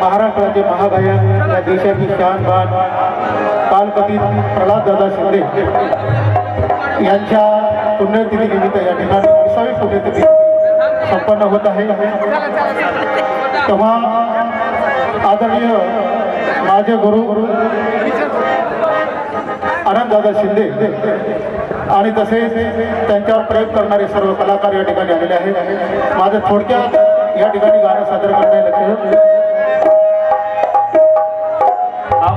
महाराष्ट्राचे महागायन या देशाची शान बान कालकथित प्रल्हाददादा शिंदे यांच्या पुण्यतिथीनिमित्त या ठिकाणी विसावी पुण्यतिथी संपन्न होत आहे. तेव्हा आदरणीय माझे गुरु आनंददादा शिंदे आणि तसेच त्यांच्यावर प्रयोग करणारे सर्व कलाकार या ठिकाणी आलेले आहेत. माझं थोडक्यात या ठिकाणी गाणं सादर करता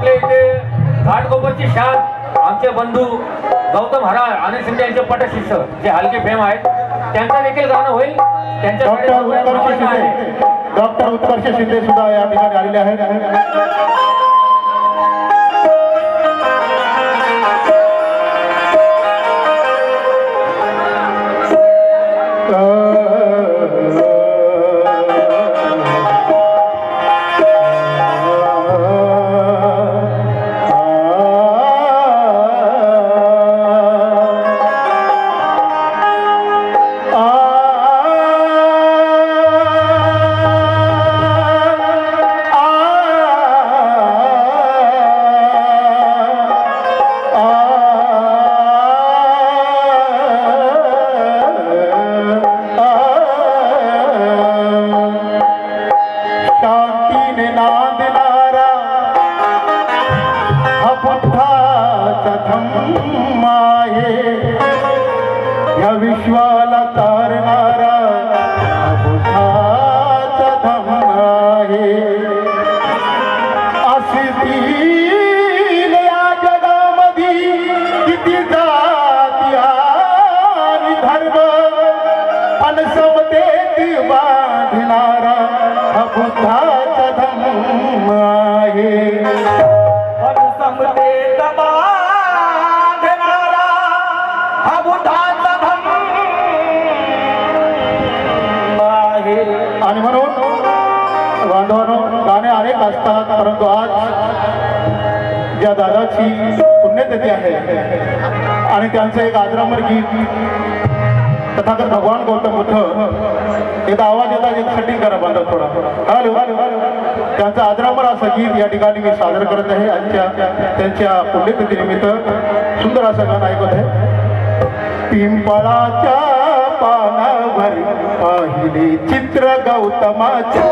आपल्या इथे घाटकोपरची शान आमचे बंधू गौतम हराळ आणि शिंदे यांचे पटशिष्य जे हलके फेम आहेत त्यांचं देखील गाणं होईल. शिंदे डॉक्टर उत्कर्ष शिंदे सुद्धा या ठिकाणी आलेले आहेत असतात परंतु आज या दादाची पुण्यतिथी आहे आणि त्यांचं एक आदरामर गीत तथागत भगवान गौतम बुद्ध एकदा आवाज येतात एक सेटिंग करा बांधव थोडा. हॅलो त्यांचं आदरामर असं गीत या ठिकाणी मी सादर करत आहे. आजच्या त्यांच्या पुण्यतिथीनिमित्त सुंदर असं गाणं ऐकत आहे. पिंपळाच्या पानावर पाहिले चित्र गौतमाचे.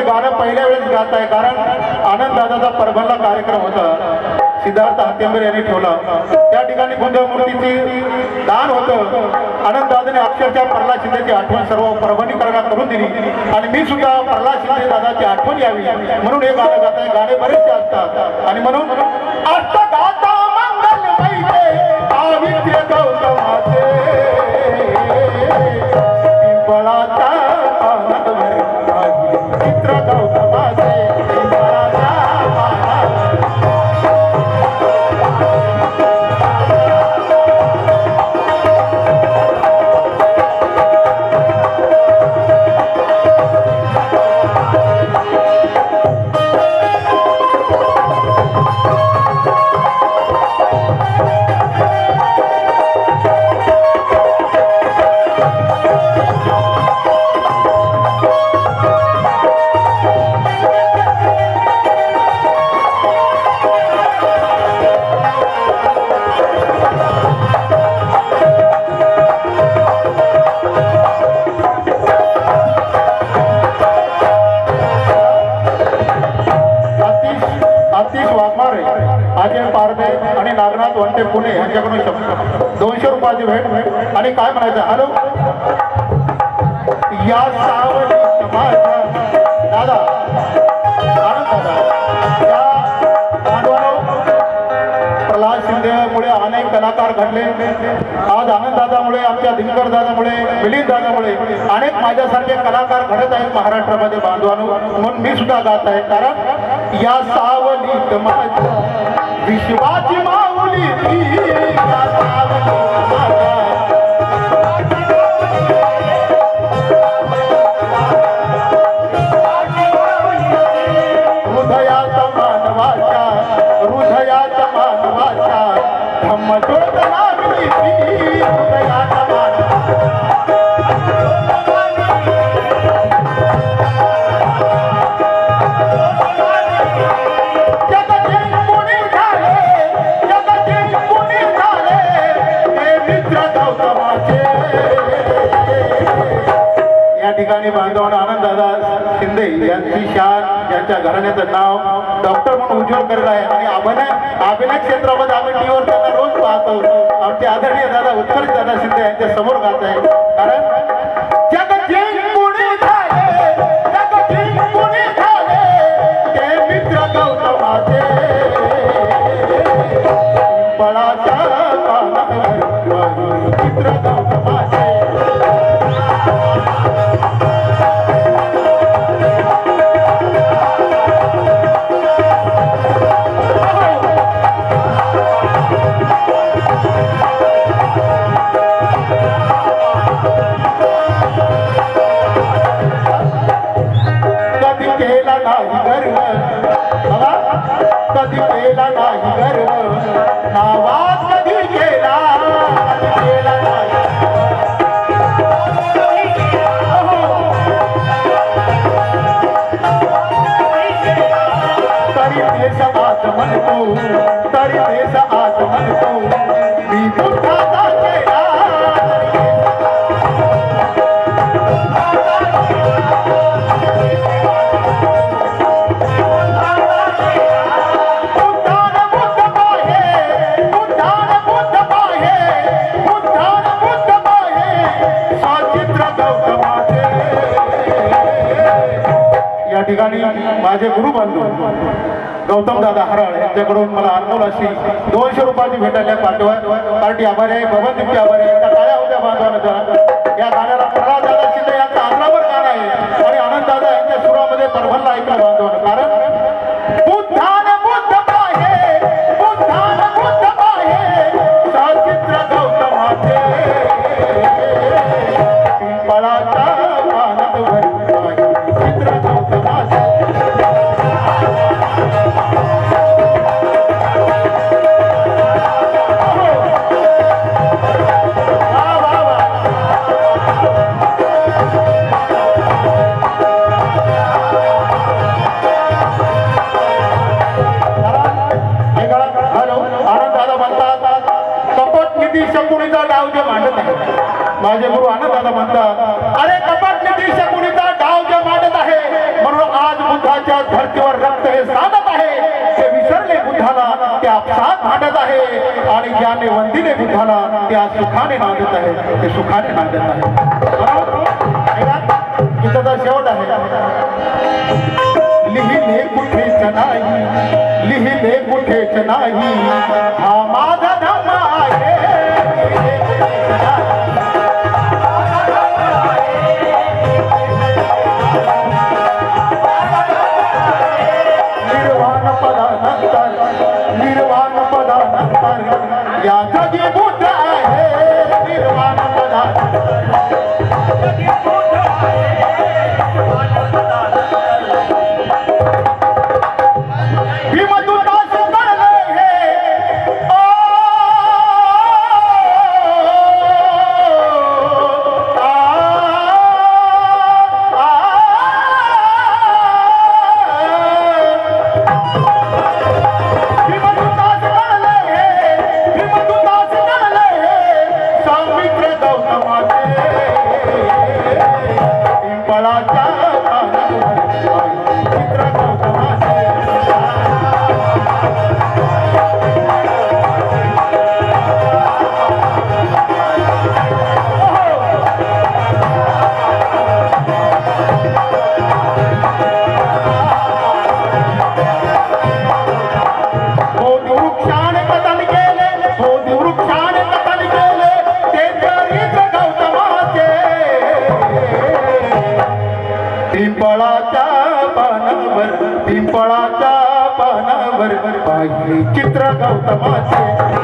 हे गाणं पहिल्या वेळेस गात आहे कारण आनंद दादाचा परभणला कार्यक्रम होता. सिद्धार्थ हातेंबर यांनी ठेवला. त्या ठिकाणी गुंजमूर्तीची दान होतं. आनंददादाने अक्षरशः प्रल्हाद शिंदेची आठवण सर्व परभणीकरांना करून दिली. आणि मी सुद्धा प्रल्हाद शिंदे दादाची आठवण यावी म्हणून हे गाणं गात आहे. गाणे बरेचसे असतात. आणि म्हणून अष्ट गाता मंगल पावित्र्य आणि काय म्हणायचं? हॅलो? या सावली समाज दादा आनंद दादा या प्रल्हाद शिंदेमुळे अनेक कलाकार घडले. आज आनंददादामुळे आमच्या दिनकर दादामुळे मिलिंद दादामुळे अनेक माझ्यासारखे कलाकार घडत आहेत महाराष्ट्रामध्ये बांधवानो. म्हणून मी सुद्धा गात आहे. कारण या सावली माझ्या विश्वाची माऊली या ठिकाणी बांधवांना आनंददादा शिंदे यांची शान यांच्या घराण्याचं नाव डॉक्टर म्हणून उज्ज्वल करत आहे. आणि अभिनय अभिनय क्षेत्रामध्ये आम्ही टीव्हीवर त्यांना रोज पाहतो. आमचे आदरणीय दादा उत्कर्ष दादा शिंदे यांच्या समोर गात आहे. कारण कधी केला नाही गर्व. बघा कधी केला नाही गर्व. नावाज कधी केला? केला नाही. तरी देश आज म्हणतो तरी देश आज म्हणतो. ठिकाणी माझे गुरुबंधू गौतम दादा हराळ यांच्याकडून मला अनमोल अशी दोनशे रुपयाची भेटायला पाठवा पार्टी आभारी आहे बबनदीपची आभारी आहे. टाळ्या होत्या या गाण्याला माझे गुरु आनंद म्हणतात अरे कपट निधी शकुनीचा डाव जे मांडत आहे म्हणून आज बुद्धाच्या धर्तीवर रक्त हे साधत आहे. ते विसरले बुद्धाला ते आपसात मांडत आहे. आणि ज्याने वंदिले बुद्धाला त्या सुखाने नांदत आहे. ते सुखाने नांदत आहे. गीताचा शेवट आहे. लिहिले कुठेच नाही लिहिले कुठेच नाही हा माझा पदानंतर निर्वाण पदानंतर या जगी पिंपळाच्या पानावर पिंपळाच्या पानावर पाहिले चित्र गौतमाचे.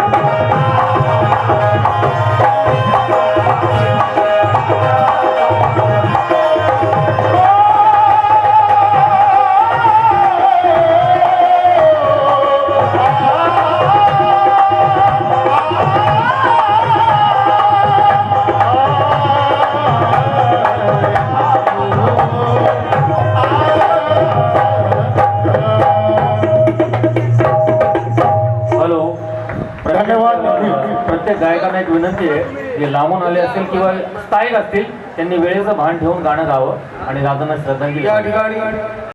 विनंती आहे जे लांबून आले असतील किंवा स्थायिक असतील त्यांनी वेळेचं भान ठेवून गाणं गावं आणि दादांना श्रद्धांजली या ठिकाणी